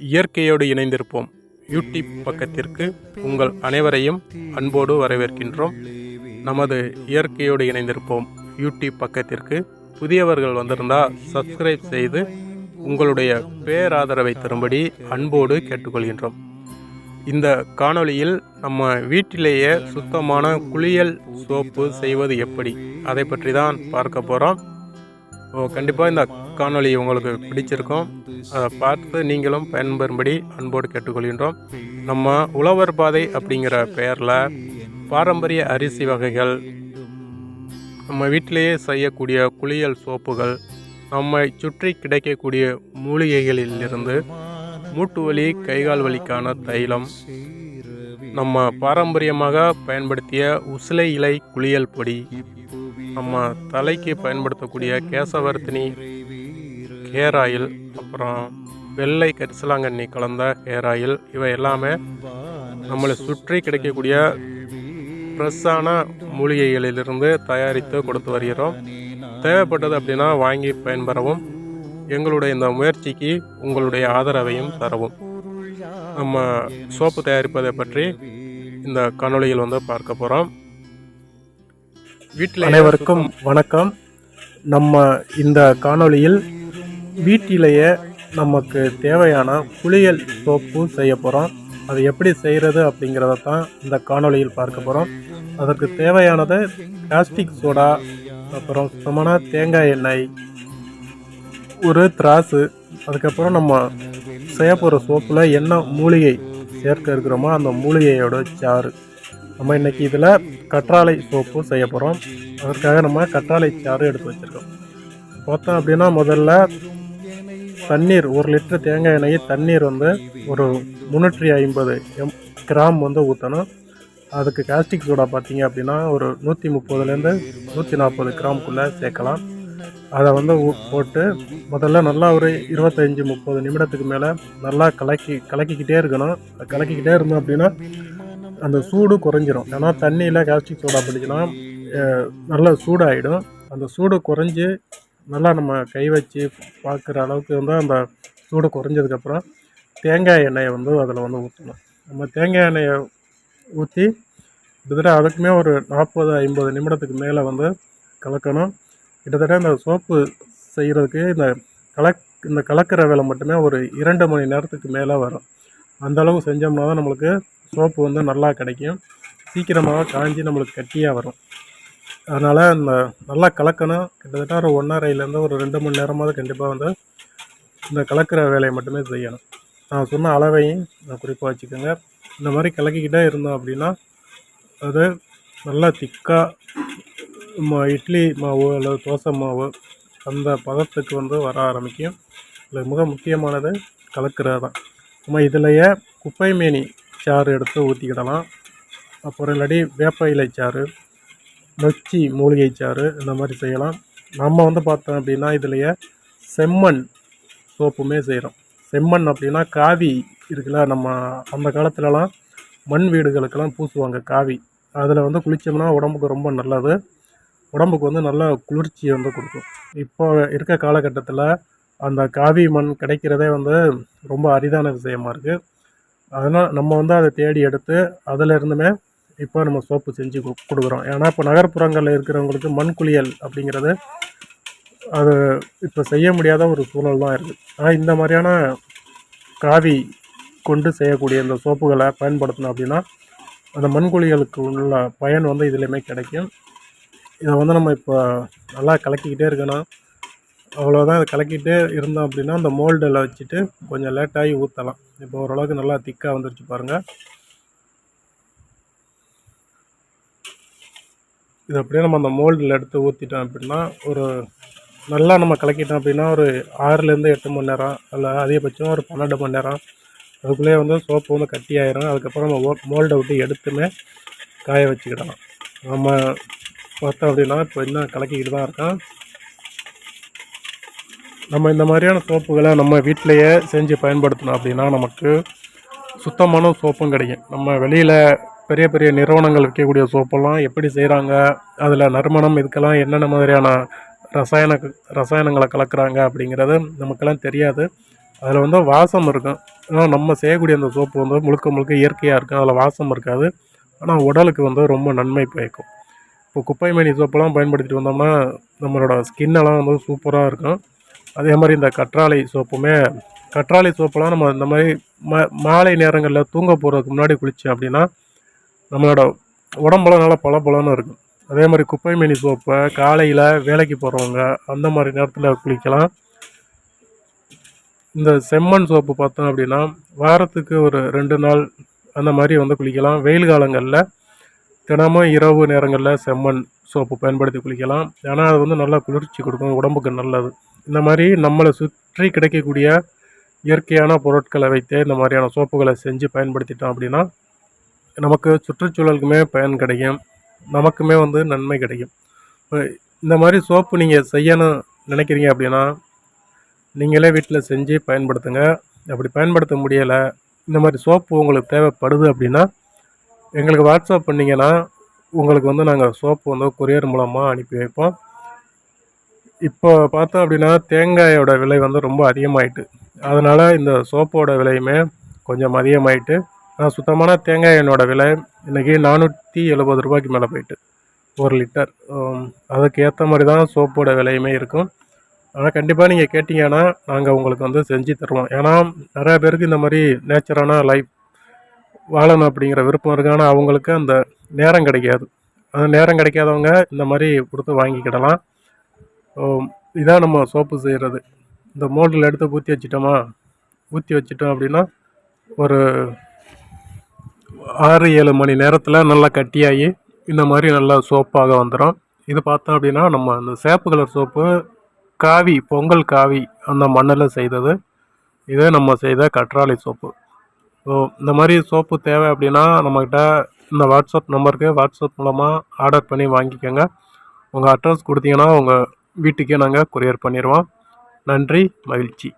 இயற்கையோடு இணைந்திருப்போம். யூடியூப் பக்கத்திற்கு உங்கள் அனைவரையும் அன்போடு வரவேற்கின்றோம். நமது இயற்கையோடு இணைந்திருப்போம். யூடியூப் பக்கத்திற்கு புதியவர்கள் வந்திருந்தால் சப்ஸ்கிரைப் செய்து உங்களுடைய பேராதரவை தரும்படி அன்போடு கேட்டுக்கொள்கின்றோம். இந்த காணொளியில் நம்ம வீட்டிலேயே சுத்தமான குளியல் சோப்பு செய்வது எப்படி? அதை பற்றி தான் பார்க்க போகிறோம் ஓ கண்டிப்பாக இந்த காணொலி உங்களுக்கு பிடிச்சிருக்கும். அதை பார்த்து நீங்களும் பயன்பெறும்படி அன்போடு கேட்டுக்கொள்கின்றோம். நம்ம உழவர் பாதை அப்படிங்கிற பெயரில் பாரம்பரிய அரிசி வகைகள் நம்ம வீட்டிலேயே செய்யக்கூடிய குளியல் சோப்புகள் நம்மை சுற்றி கிடைக்கக்கூடிய மூலிகைகளிலிருந்து மூட்டு வலி கைகால் வலிக்கான தைலம் நம்ம பாரம்பரியமாக பயன்படுத்திய உசிலை இலை குளியல் பொடி. நம்ம தலைக்கு பயன்படுத்தக்கூடிய கேசவர்த்தினி ஹேர் ஆயில் அப்புறம் வெள்ளை கரிசலாங்கண்ணி கலந்த ஹேர் ஆயில் இவை எல்லாமே நம்மளை சுற்றி கிடைக்கக்கூடிய ஃப்ரெஷ்ஷான மூலிகைகளிலிருந்து தயாரித்து கொடுத்து வருகிறோம். தேவைப்பட்டது அப்படின்னா வாங்கி பயன்பெறவும் எங்களுடைய இந்த முயற்சிக்கு உங்களுடைய ஆதரவையும் தரவும். நம்ம சோப்பு தயாரிப்பதை பற்றி இந்த காணொளியில் வந்து பார்க்க போகிறோம் வீட்டில் அனைவருக்கும் வணக்கம். நம்ம இந்த காணொளியில் வீட்டிலேயே நமக்கு தேவையான குளியல் சோப்பு செய்ய போகிறோம் அது எப்படி செய்கிறது அப்படிங்கிறத தான் இந்த காணொளியில் பார்க்க போகிறோம் அதற்கு தேவையானது பிளாஸ்டிக் சோடா அப்புறம் சுத்தமான தேங்காய் எண்ணெய் ஒரு திராசு அதுக்கப்புறம் நம்ம செய்ய போகிற சோப்பில் என்ன மூலிகை சேர்க்க இருக்கிறோமோ அந்த மூலிகையோட சாறு. நம்ம இன்றைக்கி இதில் கற்றாழை சோப்பு செய்ய போகிறோம் அதற்காக நம்ம கற்றாழை சாறு எடுத்து வச்சுருக்கோம். பார்த்தோம் அப்படின்னா முதல்ல தண்ணீர் ஒரு லிட்டர் தேங்காய் எண்ணெய் தண்ணீர் வந்து ஒரு முந்நூற்றி ஐம்பது எம் கிராம் வந்து ஊற்றணும் அதுக்கு காஸ்டிக் சோடா பார்த்தீங்க அப்படின்னா ஒரு நூற்றி முப்பதுலேருந்து நூற்றி நாற்பது கிராம்குள்ளே சேர்க்கலாம். அதை வந்து ஊ- போட்டு முதல்ல நல்லா ஒரு இருபத்தஞ்சி முப்பது நிமிடத்துக்கு மேலே நல்லா கலக்கி கலக்கிக்கிட்டே இருக்கணும். கலக்கிக்கிட்டே இருந்தோம் அப்படின்னா அந்த சூடு குறைஞ்சிரும். ஏன்னா தண்ணியில் காஸ்டிக் சோடா பிடிச்சினா நல்லா சூடாகிடும் அந்த சூடு குறைஞ்சி நல்லா நம்ம கை வச்சு பார்க்குற அளவுக்கு வந்து அந்த சூடு குறைஞ்சதுக்கப்புறம் தேங்காய் எண்ணெயை வந்து அதில் வந்து ஊற்றணும் நம்ம தேங்காய் எண்ணெயை ஊற்றி கிட்டத்தட்ட அதுக்குமே ஒரு நாற்பது ஐம்பது நிமிடத்துக்கு மேலே வந்து கலக்கணும். கிட்டத்தட்ட இந்த சோப்பு செய்கிறதுக்கு இந்த கலக் இந்த கலக்கிற வேலை மட்டுமே ஒரு இரண்டு மணி நேரத்துக்கு மேலே வரும். அந்த அளவு செஞ்சோம்னா தான் நம்மளுக்கு சோப்பு வந்து நல்லா கிடைக்கும். சீக்கிரமாக காஞ்சி நம்மளுக்கு கட்டியாக வரும். அதனால் இந்த நல்லா கலக்கணும். கிட்டத்தட்ட ஒரு ஒன்றரைலேருந்து ஒரு ரெண்டு மணி நேரமாவது கண்டிப்பாக வந்து இந்த கலக்கிற வேலையை மட்டுமே செய்யணும். நான் சொன்ன அளவையும் நான் குறிப்பாக வச்சுக்கோங்க. இந்த மாதிரி கலக்கிக்கிட்டே இருந்தோம் அப்படின்னா அது நல்லா திக்காக இட்லி மாவு அல்லது தோசை மாவு அந்த பதத்துக்கு வந்து வர ஆரம்பிக்கும். இதில் மிக முக்கியமானது கலக்கிறது தான். நம்ம இதிலையே குப்பை மேனி சாறு எடுத்து ஊற்றிக்கிடலாம் அப்புறம் இல்லாட்டி வேப்ப இலை சாறு நொச்சி மூலிகை சாறு இந்த மாதிரி செய்யலாம். நம்ம வந்து பார்த்தோம் அப்படின்னா இதுலையே செம்மண் சோப்புமே செய்கிறோம் செம்மண் அப்படின்னா காவி இருக்குல்ல நம்ம அந்த காலத்துலலாம் மண் வீடுகளுக்கெல்லாம் பூசுவாங்க காவி. அதில் வந்து குளித்தோம்னா உடம்புக்கு ரொம்ப நல்லது. உடம்புக்கு வந்து நல்ல குளிர்ச்சியை வந்து கொடுக்கும். இப்போ இருக்க காலகட்டத்தில் அந்த காவி மண் கிடைக்கிறதே வந்து ரொம்ப அரிதான விஷயமா இருக்குது அதனால் நம்ம வந்து அதை தேடி எடுத்து அதில் இருந்துமே இப்போ நம்ம சோப்பு செஞ்சு கொடுக்குறோம். ஏன்னா இப்போ நகர்ப்புறங்களில் இருக்கிறவங்களுக்கு மண் குளியல் அப்படிங்கிறது அது இப்போ செய்ய முடியாத ஒரு சூழல் தான் இருக்குது ஆனால் இந்த மாதிரியான காவி கொண்டு செய்யக்கூடிய இந்த சோப்புகளை பயன்படுத்தணும் அப்படின்னா அந்த மண் குளியலுக்கு உள்ள பயன் வந்து இதுலேயுமே கிடைக்கும். இதை வந்து நம்ம இப்போ நல்லா கலக்கிக்கிட்டே இருக்கணும். அவ்வளோதான் இதை கலக்கிட்டே இருந்தோம் அப்படின்னா அந்த மோல்டில் வச்சுட்டு கொஞ்சம் லேட்டாகி ஊற்றலாம் இப்போ ஓரளவுக்கு நல்லா திக்காக வந்துருச்சு பாருங்கள் இது அப்படியே நம்ம அந்த மோல்டில் எடுத்து ஊற்றிட்டோம் அப்படின்னா ஒரு நல்லா நம்ம கலக்கிட்டோம் அப்படின்னா ஒரு ஆறுலேருந்து எட்டு மணி நேரம் இல்லை அதிகபட்சம் ஒரு பன்னெண்டு மணி நேரம் அதுக்குள்ளேயே வந்து சோப்பு வந்து கட்டி ஆயிரும் அதுக்கப்புறம் நம்ம மோல்டை விட்டு எடுத்துமே காய வச்சுக்கிடலாம். நம்ம பார்த்தோம் அப்படின்னா இப்போ இன்னும் கலக்கிக்கிட்டு தான் இருக்கோம் நம்ம இந்த மாதிரியான சோப்புகளை நம்ம வீட்டிலையே செஞ்சு பயன்படுத்தினோம் அப்படின்னா நமக்கு சுத்தமான சோப்பும் கிடைக்கும். நம்ம வெளியில் பெரிய பெரிய நிறுவனங்கள் விற்கக்கூடிய சோப்பெல்லாம் எப்படி செய்கிறாங்க அதில் நறுமணம் இதுக்கெல்லாம் என்னென்ன மாதிரியான ரசாயன ரசாயனங்களை கலக்குறாங்க அப்படிங்கிறது நமக்கெல்லாம் தெரியாது. அதில் வந்து வாசம் இருக்கும். ஆனால் நம்ம செய்யக்கூடிய அந்த சோப்பு வந்து முழுக்க முழுக்க இயற்கையாக இருக்கும். அதில் வாசம் இருக்காது. ஆனால் உடலுக்கு வந்து ரொம்ப நன்மை பயக்கும். இப்போ குப்பை மேனி சோப்பெல்லாம் பயன்படுத்திட்டு வந்தோம்னா நம்மளோட ஸ்கின்னெல்லாம் வந்து சூப்பராக இருக்கும். அதே மாதிரி இந்த கற்றாழை சோப்புமே கற்றாழை சோப்பெல்லாம் நம்ம இந்த மாதிரி ம மாலை நேரங்களில் தூங்க போகிறதுக்கு முன்னாடி குளித்தோம் அப்படின்னா நம்மளோட உடம்பெல்லாம் நல்லா பளபளன்னு இருக்கும். அதே மாதிரி குப்பை மேனி சோப்பை காலையில் வேலைக்கு போகிறவங்க அந்த மாதிரி நேரத்தில் குளிக்கலாம். இந்த செம்மண் சோப்பு பார்த்தோம் அப்படின்னா வாரத்துக்கு ஒரு ரெண்டு நாள் அந்த மாதிரி வந்து குளிக்கலாம். வெயில் காலங்களில் தினமும் இரவு நேரங்களில் செம்மண் சோப்பு பயன்படுத்தி குளிக்கலாம். ஏன்னா அது வந்து நல்லா குளிர்ச்சி கொடுக்கும் உடம்புக்கு நல்லது. இந்த மாதிரி நம்மளை சுற்றி கிடைக்கக்கூடிய இயற்கையான பொருட்களை வைத்தே இந்த மாதிரியான சோப்புகளை செஞ்சு பயன்படுத்திட்டோம் அப்படின்னா நமக்கு சுற்றுச்சூழலுக்குமே பயன் கிடைக்கும். நமக்குமே வந்து நன்மை கிடைக்கும். இந்த மாதிரி சோப்பு நீங்கள் செய்யணும் நினைக்கிறீங்க அப்படின்னா நீங்களே வீட்டில் செஞ்சு பயன்படுத்துங்க. அப்படி பயன்படுத்த முடியலை இந்த மாதிரி சோப்பு உங்களுக்கு தேவைப்படுது அப்படின்னா எங்களுக்கு வாட்ஸ்அப் பண்ணிங்கன்னா உங்களுக்கு வந்து நாங்கள் சோப்பு வந்து கொரியர் மூலமாக அனுப்பி வைப்போம். இப்போ பார்த்தோம் அப்படின்னா தேங்காயோட விலை வந்து ரொம்ப அதிகமாயிட்டு அதனால் இந்த சோப்போட விலையுமே கொஞ்சம் அதிகமாயிட்டு ஆனால் சுத்தமான தேங்காய் எண்ணோட விலை இன்றைக்கி நானூற்றி எழுபது ரூபாய்க்கு மேலே போயிட்டு ஒரு லிட்டர் அதுக்கு ஏற்ற மாதிரி தான் சோப்போட விலையுமே இருக்கும். ஆனால் கண்டிப்பாக நீங்கள் கேட்டிங்கன்னா நாங்கள் உங்களுக்கு வந்து செஞ்சு தருவோம். ஏன்னா நிறையா பேருக்கு இந்த மாதிரி நேச்சரான லைஃப் வாழணும் அப்படிங்கிற விருப்பம் இருக்கு. ஆனால் அவங்களுக்கு அந்த நேரம் கிடைக்காது. அந்த நேரம் கிடைக்காதவங்க இந்த மாதிரி கொடுத்து வாங்கிக்கிடலாம். இதான் நம்ம சோப்பு செய்கிறது இந்த மோல்டில் எடுத்து ஊற்றி வச்சிட்டோமா? ஊற்றி வச்சிட்டோம் அப்படின்னா ஒரு ஆறு ஏழு மணி நேரத்தில் நல்லா கட்டியாகி இந்த மாதிரி நல்லா சோப்பாக வந்துடும் இது பார்த்தோம் அப்படின்னா நம்ம அந்த சேப்பு கலர் சோப்பு காவி பொங்கல் காவி அந்த மண்ணில் செய்தது. இது நம்ம செய்த கற்றாழை சோப்பு. ஸோ இந்த மாதிரி சோப்பு தேவை அப்படின்னா நம்மக்கிட்ட இந்த வாட்ஸ்அப் நம்பருக்கு வாட்ஸ்அப் மூலமாக ஆர்டர் பண்ணி வாங்கிக்கோங்க. உங்கள் அட்ரஸ் கொடுத்தீங்கன்னா உங்கள் வீட்டுக்கே நாங்கள் கொரியர் பண்ணிடுவோம். நன்றி மகிழ்ச்சி.